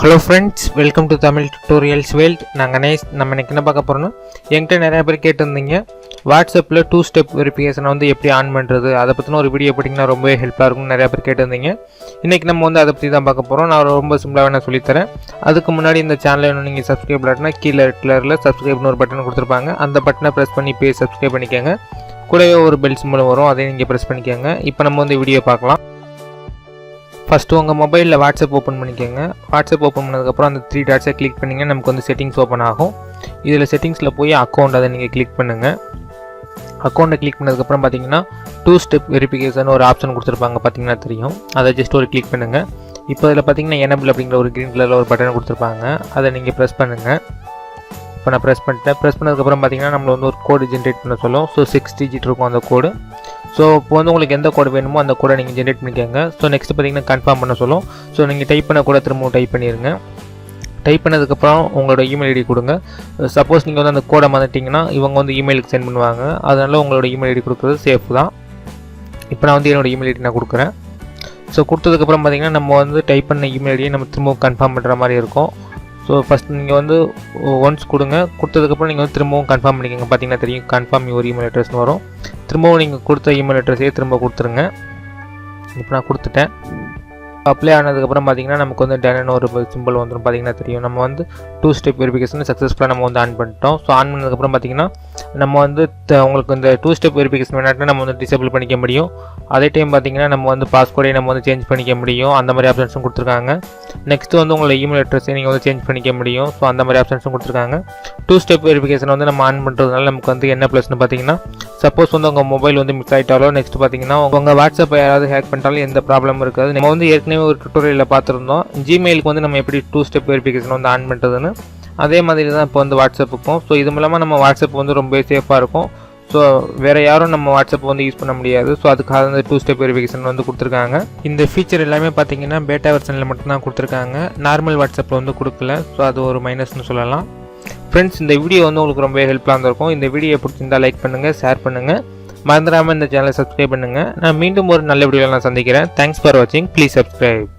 Hello friends welcome to Tamil tutorials world நாங்கள் நேஸ் நம்ம எனக்கு என்ன பார்க்க போகிறோன்னா என்கிட்ட நிறைய பேர் கேட்டிருந்தீங்க. வாட்ஸ்அப்பில் டூ ஸ்டெப் வெரிஃபிகேஷனை வந்து எப்படி ஆன் பண்ணுறது அதை பற்றின ஒரு வீடியோ போட்டிங்கன்னா ரொம்பவே ஹெல்ப்பாக இருக்கும்னு நிறையா பேர் கேட்டிருந்தீங்க. இன்றைக்கி நம்ம வந்து அதை பற்றி தான் பார்க்க போகிறோம் நான் ரொம்ப சிம்பிளாக நான் சொல்லித்தரேன் அதுக்கு முன்னாடி இந்த சேனலை இன்னும் நீங்கள் சப்ஸ்கிரைப் பண்ணாட்டினா கீழே கலரில் சப்ஸ்கிரைப்னு ஒரு பட்டன் கொடுத்துருப்பாங்க. அந்த பட்டனை ப்ரெஸ் பண்ணி போய் சப்ஸ்கிரைப் பண்ணிக்கோங்க. கூடவே ஒரு பெல் மூலம் வரும். அதையும் நீங்கள் ப்ரெஸ் பண்ணிக்கோங்க. இப்போ நம்ம வந்து வீடியோ பார்க்கலாம். ஃபஸ்ட்டு உங்கள் மொபைலில் வாட்ஸ்அப் ஓப்பன் பண்ணிக்கோங்க. வாட்ஸ்அப் ஓப்பன் பண்ணதுக்கப்புறம் அந்த த்ரீ டாட்ஸை கிளிக் பண்ணிங்கன்னா நமக்கு வந்து செட்டிங்ஸ் ஓப்பன் ஆகும். இதில் செட்டிங்ஸில் போய் அக்கௌண்ட் அதை நீங்கள் கிளிக் பண்ணுங்கள் அக்கௌண்ட்டை கிளிக் பண்ணதுக்கப்புறம் பார்த்தீங்கன்னா டூ ஸ்டெப் வெரிஃபிகேஷன் ஒரு ஆப்ஷன் கொடுத்துருப்பாங்க. பார்த்தீங்கன்னா தெரியும். அதை ஜஸ்ட் ஒரு கிளிக் பண்ணுங்கள் இப்போ இதில் பார்த்தீங்கன்னா எனபிள் அப்படிங்கிற ஒரு க்ரீன் கலரில் ஒரு பட்டன் கொடுத்துருப்பாங்க. அதை நீங்கள் ப்ரெஸ் பண்ணுங்கள் இப்போ நான் ப்ரெஸ் பண்ணிட்டேன். ப்ரெஸ் பண்ணதுக்கப்புறம் பார்த்தீங்கன்னா நம்மளை வந்து ஒரு கோடு ஜென்ரேட் பண்ண சொல்லும். ஸோ சிக்ஸ் டிஜிட் இருக்கும் அந்த கோடு ஸோ இப்போ வந்து உங்களுக்கு எந்த கோடு வேணுமோ அந்த கோடை நீங்கள் ஜென்ரேட் பண்ணிக்கோங்க. ஸோ நெக்ஸ்ட் பார்த்தீங்கன்னா கன்ஃபார்ம் பண்ண சொல்லும். ஸோ நீங்கள் டைப் பண்ண கூட திரும்பவும் டைப் பண்ணிடுங்க டைப் பண்ணதுக்கப்புறம் உங்களோட இமெயில் ஐடி கொடுங்க. Uh, சப்போஸ் நீங்கள் வந்து அந்த கோடை மறந்துட்டிங்கன்னா இவங்க வந்து இமெயிலுக்கு சென்ட் பண்ணுவாங்க. அதனால் உங்களோட இமெயில் ஐடி கொடுக்குறது சேஃப் தான். இப்போ நான் வந்து என்னோட இமெயில் ஐடி நான் கொடுக்குறேன். ஸோ கொடுத்ததுக்கப்புறம் பார்த்தீங்கன்னா நம்ம வந்து டைப் பண்ண இமெயில் ஐடியை நம்ம திரும்பவும் கன்ஃபார்ம் பண்ணுற மாதிரி இருக்கும். ஸோ ஃபஸ்ட் நீங்கள் வந்து uh, ஒன்ஸ் கொடுங்க. கொடுத்ததுக்கப்புறம் நீங்கள் வந்து திரும்பவும் கன்ஃபார்ம் பண்ணிக்கோங்க. பார்த்தீங்கன்னா தெரியும் கன்ஃபார்ம் யுவர் இமெயில் அட்ரஸ்னு வரும். திரும்பவும் நீங்கள் கொடுத்த இமெயில் அட்ரஸே திரும்ப கொடுத்துருங்க. இப்போ நான் கொடுத்துட்டேன். அப்ளை ஆனதுக்கப்புறம் பார்த்தீங்கன்னா நமக்கு வந்து டெனன் ஒரு சிம்பிள் வந்துடும் பார்த்தீங்கன்னா தெரியும். நம்ம வந்து டூ ஸ்டெப் வெரிஃபிகேஷன் சக்ஸஸ்ஃபுல்லாக நம்ம வந்து ஆன் பண்ணிட்டோம். ஸோ ஆன் பண்ணதுக்கப்புறம் பார்த்தீங்கன்னா நம்ம வந்து உங்களுக்கு இந்த டூ ஸ்டெப் வெரிஃபிகேஷன் வேணாட்டினா நம்ம வந்து டிசேபிள் பண்ணிக்க முடியும். அதே டைம் பார்த்தீங்கன்னா நம்ம வந்து பாஸ்வேர்டை நம்ம வந்து சேஞ்ச் பண்ணிக்க முடியும். அந்த மாதிரி ஆப்ஷன்ஸும் கொடுத்துருக்காங்க. நெக்ஸ்ட்டு வந்து உங்களோட இமெயில் அட்ரஸை நீங்கள் வந்து சேஞ்ச் பண்ணிக்க முடியும். ஸோ அந்த மாதிரி ஆப்ஷன்ஸும் கொடுத்துருக்காங்க. டூ ஸ்டெப் வெரிஃபிகேஷன் வந்து நம்ம ஆன் பண்ணுறதுனால நமக்கு வந்து என்ன ப்ளஸ்னு பார்த்தீங்கன்னா சப்போஸ் வந்து உங்கள் மொபைல் வந்து மிஸ் ஆகிட்டாலோ நெக்ஸ்ட் பார்த்தீங்கன்னா உங்கள் வாட்ஸ்அப் யாராவது ஹேக் பண்ணிட்டாலும் எந்த ப்ராப்ளமும் இருக்காது. நம்ம வந்து ஏற்கனவே ஒரு டுட்டோரியலில் பார்த்துருந்தோம் ஜிமெயிலுக்கு வந்து நம்ம எப்படி டூ ஸ்டெப் வெரிஃபிகேஷன் வந்து ஆன் பண்ணுறதுன்னு அதே மாதிரி தான் இப்போ வந்து வாட்ஸ்அப்புக்கும் ஸோ இது மூலமாக நம்ம வாட்ஸ்அப் வந்து ரொம்ப சேஃபாக இருக்கும். ஸோ வேறு யாரும் நம்ம வாட்ஸ்அப் வந்து யூஸ் பண்ண முடியாது. ஸோ அதுக்காக வந்து டூ ஸ்டெப் வெரிஃபிகேஷன் வந்து கொடுத்துருக்காங்க. இந்த ஃபீச்சர் எல்லாமே பார்த்தீங்கன்னா பேட்டா வெர்ஷனில் மட்டும்தான் கொடுத்துருக்காங்க. நார்மல் வாட்ஸ்அப்பில் வந்து கொடுக்கல. ஸோ அது ஒரு மைனஸ்னு சொல்லலாம். ஃப்ரெண்ட்ஸ் இந்த வீடியோ வந்து உங்களுக்கு ரொம்ப ஹெல்ப்ஃபுல்லாக இருந்திருக்கும். இந்த வீடியோ பிடிச்சிருந்தா லைக் பண்ணுங்கள் ஷேர் பண்ணுங்கள் மறந்துடாமல் இந்த சேனலை சப்ஸ்கிரைப் பண்ணுங்கள் நான் மீண்டும் ஒரு நல்ல வீடியோவில் நான் சந்திக்கிறேன். தேங்க்ஸ் ஃபார் வாட்சிங் ப்ளீஸ் சப்ஸ்கிரைப்